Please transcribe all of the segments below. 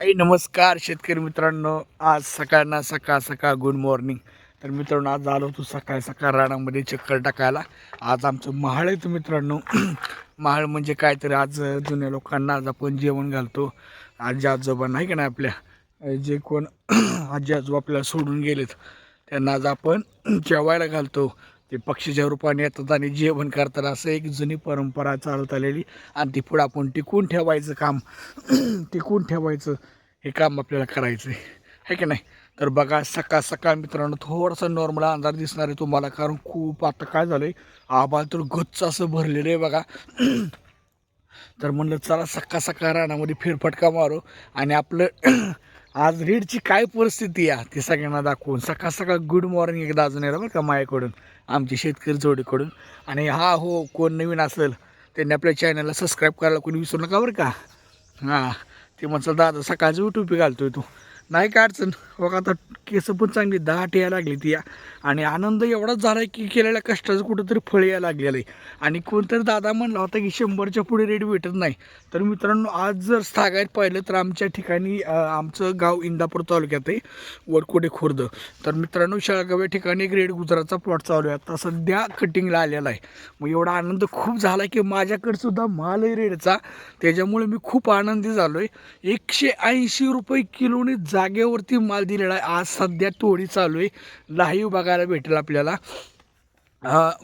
काही नमस्कार शेतकरी मित्रांनो. आज सकाळ ना सकाळ सकाळ गुड मॉर्निंग तर मित्रांनो आज आलो होतो सकाळ सकाळ रानामध्ये चक्कर टाकायला. आज आमचं महाळ आहे मित्रांनो. महाळ म्हणजे काय तर आज जुन्या लोकांना आज आपण जेवण घालतो. आजी आजोबा नाही का नाही आपल्या? जे कोण आजी आजोबा आपल्याला सोडून गेलेत त्यांना आज आपण जेवायला घालतो. ते पक्षीच्या रूपाने येतात आणि जेवण करतात. असं एक जुनी परंपरा चालत आलेली. आणि ती पुढं आपण टिकून ठेवायचं काम टिकून ठेवायचं हे काम आपल्याला करायचं आहे है की नाही? तर बघा सकाळ सकाळ मित्रांनो थोडासा नॉर्मल अंधार दिसणार आहे तुम्हाला. कारण खूप आता काय झालं आहे आबाल तर गच्च असं भरलेलं आहे बघा. तर म्हणलं चला सकाळ सकाळ रानामध्ये फेरफटका मारू आणि आपलं आज रीडची काय परिस्थिती आहे? ती सगळ्यांना दाखवून. सकाळ सकाळ गुड मॉर्निंग एकदा अजून येणार बरं का मायाकडून आमची शेतकरी जोडीकडून. आणि हा हो कोण नवीन असेल त्यांनी आपल्या चॅनलला सबस्क्राईब करायला कोणी विसरू नका बरं का? हां ते म्हणचं दादा सकाळचं युट्यूब घालतोय तू. नाही काय अडचण? बघा आता केस पण चांगली दाट यायला लागली ती. या आणि आनंद एवढाच झाला आहे की केलेल्या कष्टाचं कुठंतरी फळ यायला लागलेलं आहे आणि कोणतरी दादा म्हणला होता की शंभरच्या पुढे रेट भेटत नाही. तर मित्रांनो आज जर सागायत पाहिलं तर आमच्या ठिकाणी आमचं गाव इंदापूर तालुक्यात आहे वडकोटे खुर्द. तर मित्रांनो शाळगाव या ठिकाणी एक रेड गुजरातचा प्लॉट चालू आहे. आता सध्या कटिंगला आलेला आहे. मग एवढा आनंद खूप झाला की माझ्याकडे सुद्धा माल आहे रेडचा. त्याच्यामुळे मी खूप आनंदी झालो आहे एकशे ऐंशी रुपये किलोने जागेवरती माल दिलेला आहे. आज सध्या तोडी चालू आहे. लाईव्ह बघायला भेटेल आपल्याला.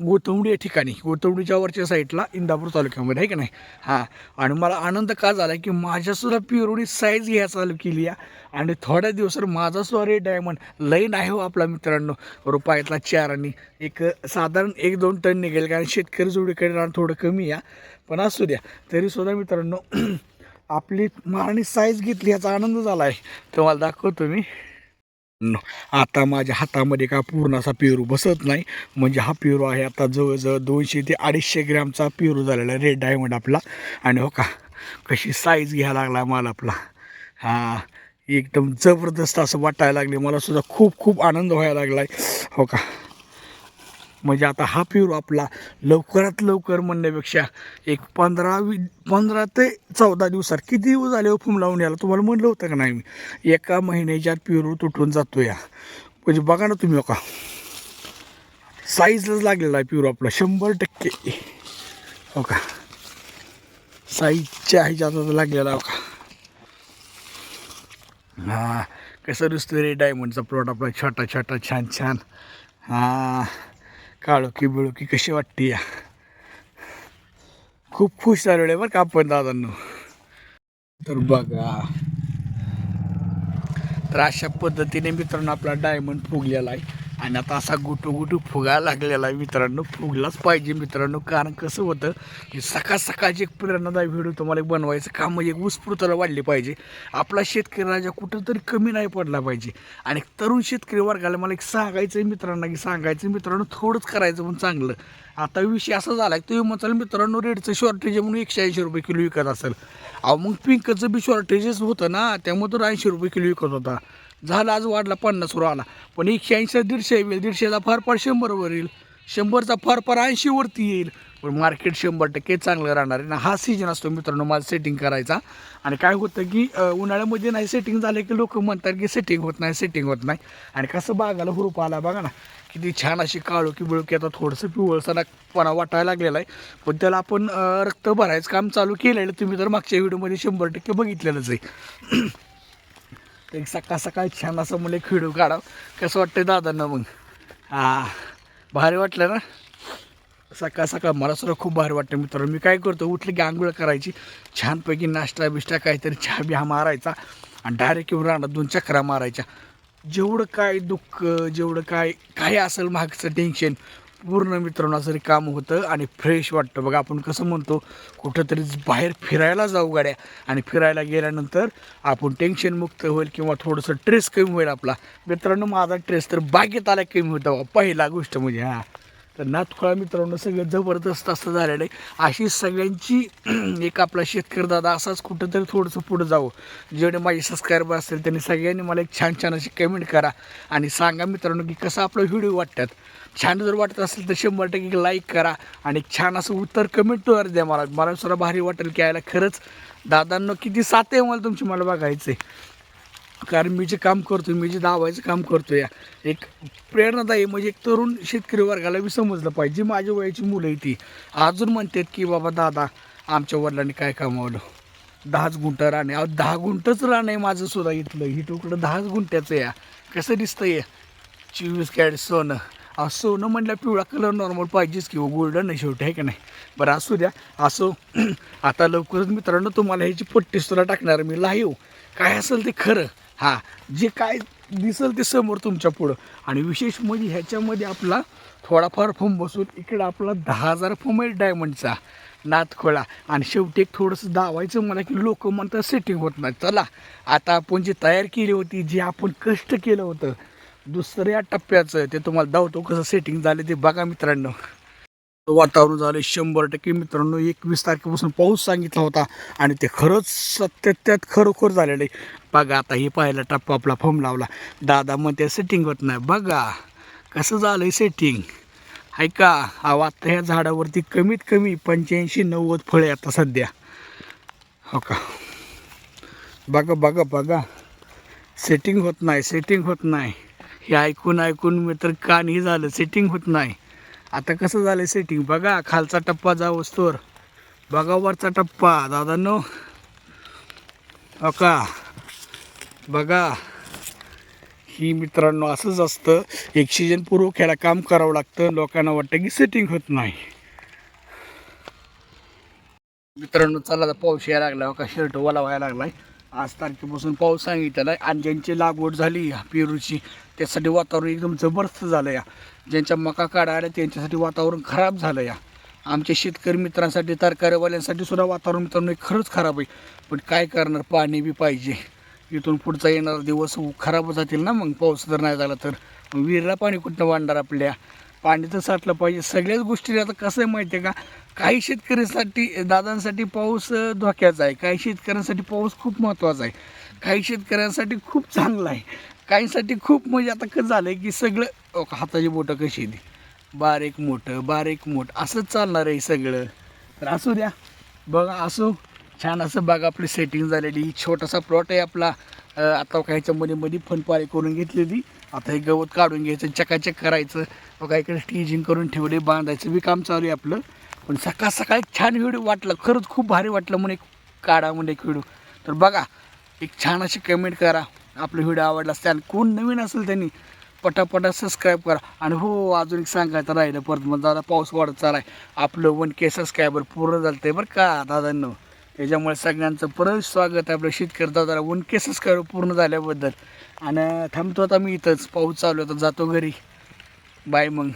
गोतवडी या ठिकाणी. गोतवडीच्या वरच्या साईडला इंदापूर तालुक्यामध्ये आहे की नाही? हां. आणि मला आनंद का झाला की माझ्यासुद्धा पिरोडी साईज घ्या चालू केली आहे आणि थोड्या दिवसावर माझासुद्धा रे रेट डायमंड लईन आहे हो आपला मित्रांनो. रुपयातला चार आणि एक साधारण एक दोन टन निघेल कारण शेतकरी जोडीकडे राहणं थोडं कमी आहे पण असू द्या. तरीसुद्धा मित्रांनो आपली मारणी साईज घेतली याचा आनंद झाला आहे तुम्हाला दाखवतो मी. न- आता माझ्या हातामध्ये का पूर्ण असा पेरू बसत नाही. म्हणजे हा पेरू आहे आता जवळजवळ दोनशे ते अडीचशे ग्रॅमचा पेरू झालेला आहे रेड डायमंड आपला. आणि हो का कशी साईज घ्यायला लागला माल आपला. हा एकदम जबरदस्त असं वाटायला लागले. मला सुद्धा खूप खूप आनंद व्हायला लागला आहे हो का. म्हणजे आता हा पेरू आपला लवकरात लवकर म्हणण्यापेक्षा एक पंधरा वी पंधरा ते चौदा दिवसात किती दिवस झाले हो फुम लावून याला तुम्हाला म्हणलं होतं का नाही मी? एका महिन्याच्या आत तुटून जातो या म्हणजे बघा ना तुम्ही का साईजलाच लागलेला आहे पेरू आपला शंभर टक्के. हो का? साईजच्या ह्याच्यात लागलेला हो का? हां कसं दिसतं रे डायमंडचा प्लॉट आपला. छोटा छोटा छान छान. हां. काळोखी बिळोखी कशी वाटते या? खूप खुश झालेलो आहे बरं का आपण दादांनो. तर बघा. तर अशा पद्धतीने मित्रांनो आपला डायमंड फुगलेला आहे. आणि आता असा गुटू गुटू फुगायला लागलेला आहे. मित्रांनो फुगलाच पाहिजे मित्रांनो. कारण कसं होतं की सकाळ सकाळची एक प्रेरणादायी व्हिडिओ तुम्हाला एक बनवायचं काम म्हणजे एक उत्स्फूर्तता वाढली पाहिजे. आपला शेतकरी राजा कुठंतरी कमी नाही पडला पाहिजे. आणि तरुण शेतकरी वर्गाला मला एक सांगायचं आहे मित्रांना की सांगायचं मित्रांनो थोडंच करायचं पण चांगलं. आता विषय असा झाला की तुम्ही म्हणाल मित्रांनो रेडचं शॉर्टेज म्हणून एकशे ऐंशी रुपये किलो विकत असेल. अहो मग पिंकचं बी शॉर्टेजच होतं ना त्यामुळे तर ऐंशी रुपये किलो विकत होता. झाला आज वाढला पन्नास वर आला. पण एकशे ऐंशी दीडशे येईल. दीडशेचा फार फार शंभरवर येईल. शंभरचा फार फार ऐंशीवरती येईल. पण मार्केट शंभर टक्के चांगलं राहणार आहे. ना हा सीजन असतो मित्रांनो माझं सेटिंग करायचा. आणि काय होतं की उन्हाळ्यामध्ये नाही सेटिंग झालं की लोक म्हणतात की सेटिंग होत नाही सेटिंग होत नाही. आणि कसं बागाला हुरूप आला बघा ना किती छान अशी काळोखी बिळोखी आता थोडंसं पिवळसरपणा वाटायला लागलेला आहे. पण त्याला आपण रक्त भरायचं काम चालू केलेलं तुम्ही तर मागच्या व्हिडिओमध्ये शंभर टक्के बघितलेलंच आहे. एक सकाळ सकाळ छान असं मला खिडू काढावं कसं वाटतं दादांना मग? हा भारी वाटलं ना? सकाळ सकाळ मला सुद्धा खूप भारी वाटतं मित्रांनो. मी काय करतो उठलं की आंघोळ करायची. छानपैकी नाश्ता बिष्टा काहीतरी चहा बिहा मारायचा आणि डायरेक्ट येऊन राहणार दोन चक्रा मारायच्या. जेवढं काय दुःख जेवढं काय काय असेल मागचं टेन्शन पूर्ण मित्रांनो असं काम होतं आणि फ्रेश वाटतं. बघा आपण कसं म्हणतो कुठंतरी बाहेर फिरायला जाऊ गाड्या आणि फिरायला गेल्यानंतर आपण टेन्शनमुक्त होईल किंवा थोडंसं ट्रेस कमी होईल आपला. मित्रांनो माझा ट्रेस तर बागेत आला कमी होता. पहिला गोष्ट म्हणजे हां. तर नाथखोळा मित्रांनो सगळं जबरदस्त असं झालेलं आहे अशी सगळ्यांची एक आपला शेतकरी दादा असाच कुठंतरी थोडंसं पुढं जावं. जेवढे माझे सबस्क्रायबर असतील त्यांनी सगळ्यांनी मला एक छान छान अशी कमेंट करा. आणि सांगा मित्रांनो की कसं आपलं व्हिडिओ वाटतात. छान जर वाटत असेल तर शंभर टक्के लाईक करा. आणि छान असं उत्तर कमेंटवर द्या मला. मला सुद्धा भारी वाटेल की यायला खरंच. दादांना किती साथ आहे मला तुमची मला बघायचं आहे कारण मी जे काम करतो मी जे दावायचं काम करतो या एक प्रेरणादायी म्हणजे एक तरुण शेतकरी वर्गाला मी समजलं पाहिजे. जी माझ्या वयाची मुलं आहे ती. अजून म्हणतात की बाबा दादा आमच्या वडिलांनी काय कमावलं? दहाच गुंठं राणे. अहो दहा गुंठंच रान आहे माझं सुद्धा इथलं. ही तुकडं दहाच गुंठ्याचं या कसं दिसतं या चोवीस कॅरेट सोनं. अहो सोनं म्हणलं पिवळा कलर नॉर्मल पाहिजेच किंवा हो, गोल्डन आहे शेवटी आहे का नाही? बरं असू द्या. असो आता लवकरच मित्रांनो तुम्हाला ह्याची पट्टी सुद्धा टाकणार मी. लाईव हो. काय असेल ते खरं. हां जे काय दिसेल ते समोर तुमच्या पुढं. आणि विशेष म्हणजे ह्याच्यामध्ये आपला थोडाफार फॉर्म बसून इकडं आपला दहा हजार फॉर्म आहे डायमंडचा नाथखोळा. आणि शेवटी एक थोडंसं दावायचं मला की लोक म्हणतात सेटिंग होत नाही. चला आता आपण जी तयार केली होती जे आपण कष्ट केलं होतं दुसऱ्या टप्प्याचं ते तुम्हाला दावतो कसं सेटिंग झालं ते बघा मित्रांनो. वातावरण झालं शंभर टक्के. मित्रांनो एकवीस तारखेपासून पाऊस सांगितला होता आणि ते खरंच सत्यात खरोखर झालेलं आहे. बघा आता हे पाहिला टप्पा आपला फॉर्म लावला. दादा म्हणते सेटिंग होत नाही. बघा कसं झालं आहे सेटिंग आहे का? अहो आता ह्या झाडावरती कमीत कमी पंच्याऐंशी नव्वद फळे आता सध्या. हो का? बघा बघा बघा. सेटिंग होत नाही सेटिंग होत नाही. हे ऐकून ऐकून मी तर कानही झालं सेटिंग होत नाही. आता कसं झालं सेटिंग बघा खालचा टप्पा जा वस्तूवर बघा वरचा टप्पा दादांनो. हो बघा. ही मित्रांनो असंच असतं. ऑक्सिजन पूर्वक ह्याला काम करावं लागतं. लोकांना वाटतं की सेटिंग होत नाही. मित्रांनो चला आता पाऊस यायला लागला. का शर्ट ओला व्हायला लागलाय. आज तारखेपासून पाऊस सांगितलेला आहे आणि ज्यांची लागवड झाली पेरूची त्यासाठी वातावरण एकदम जबरदस्त झालं या. ज्यांच्या मका काढा आल्या त्यांच्यासाठी वातावरण खराब झालं या. आमच्या शेतकरी मित्रांसाठी तरकारीवाल्यांसाठी सुद्धा वातावरण मित्रांनो खरंच खराब आहे. पण काय करणार? पाणी बी पाहिजे. इथून पुढचा येणारा दिवस खराब जातील ना मग? पाऊस जर नाही झाला तर. विहिरीला पाणी कुठनं वाढणार आपल्या? पाणी तर साठलं पाहिजे. सगळ्याच गोष्टी आता कसं आहे माहिती आहे का? काही शेतकऱ्यांसाठी दादांसाठी पाऊस धोक्याचा आहे. काही शेतकऱ्यांसाठी पाऊस खूप महत्त्वाचा आहे. काही शेतकऱ्यांसाठी खूप चांगला आहे. काहींसाठी खूप म्हणजे आता कसं झालं आहे की सगळं हाताची बोटं कशी ती? बारीक मोठं बारीक मोठं. असंच चालणार आहे सगळं. तर असू द्या. बघा असो. छान असं बघा आपली सेटिंग झालेली. छोटासा प्लॉट आहे आपला. आता काय ह्याच्यामध्ये मध्ये फनपारी करून घेतलेली. आता हे गवत काढून घ्यायचं चकाचक करायचं. बघा इकडे स्टेजिंग करून ठेवले बांधायचं. बी काम चालू आहे आपलं. पण सकाळ सकाळी छान व्हिडिओ वाटला. खरंच खूप भारी वाटलं म्हणून एक काढा म्हणून एक व्हिडिओ. तर बघा एक छान अशी कमेंट करा. आपलं व्हिडिओ आवडला असेल आणि कोण नवीन असेल त्यांनी पटापटा सबस्क्राईब करा. आणि हो अजून एक सांगायचं राहिलं परत मग दादा पाऊस वाढत चालाय आपलं वन के सबस्क्रायबर पूर्ण झालं ते बरं का दादांनो? त्याच्यामुळे सगळ्यांचं परत स्वागत आहे आपलं शेतकरी दादाला. ऊन केसच कर पूर्ण झाल्याबद्दल. आणि थांबतो आता मी इथंच. पाऊस चालू आहे तर जातो घरी. बाय मग.